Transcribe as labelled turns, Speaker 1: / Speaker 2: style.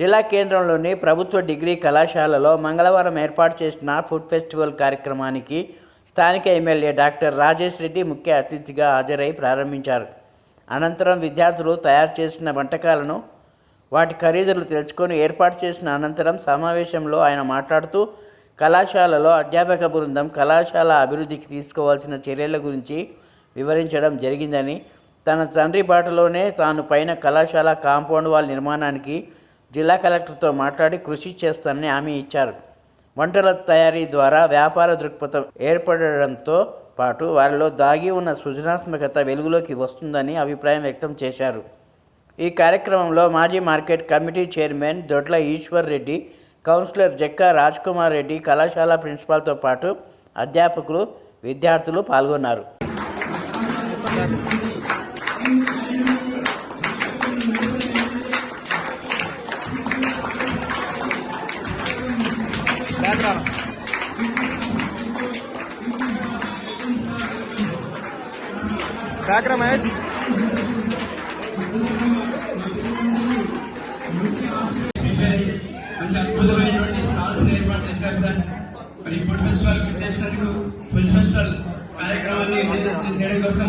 Speaker 1: జిల్లా కేంద్రంలోని ప్రభుత్వ డిగ్రీ కళాశాలలో మంగళవారం ఏర్పాటు చేసిన ఫుడ్ ఫెస్టివల్ కార్యక్రమానికి స్థానిక ఎమ్మెల్యే డాక్టర్ రాజేష్ రెడ్డి ముఖ్య అతిథిగా హాజరై ప్రారంభించారు. అనంతరం విద్యార్థులు తయారు చేసిన వంటకాలను వాటి ఖరీదులు తెలుసుకొని ఏర్పాటు చేసిన అనంతరం సమావేశంలో ఆయన మాట్లాడుతూ కళాశాలలో అధ్యాపక బృందం కళాశాల అభివృద్ధికి తీసుకోవాల్సిన చర్యల గురించి వివరించడం జరిగిందని తన తండ్రి బాటలోనే తాను పైన కళాశాల కాంపౌండ్ వాల్ నిర్మాణానికి జిల్లా కలెక్టర్తో మాట్లాడి కృషి చేస్తానని హామీ ఇచ్చారు. వంటల తయారీ ద్వారా వ్యాపార దృక్పథం ఏర్పడడంతో పాటు వారిలో దాగి ఉన్న సృజనాత్మకత వెలుగులోకి వస్తుందని అభిప్రాయం వ్యక్తం చేశారు. ఈ కార్యక్రమంలో మాజీ market committee chairman Dodla Eshwar Reddy councillor Jakka Rajkumar Reddy కళాశాల ప్రిన్సిపాల్తో పాటు అధ్యాపకులు విద్యార్థులు పాల్గొన్నారు.
Speaker 2: బ్యాక్ రా మహేష్.
Speaker 3: మంచి అద్భుతమైనటువంటి స్టాల్స్ ఏర్పాటు చేశారు సార్. మరి ఫుడ్ ఫెస్టివల్ చేసినందుకు ఫుడ్ ఫెస్టివల్ కార్యక్రమాన్ని చేయడం కోసం.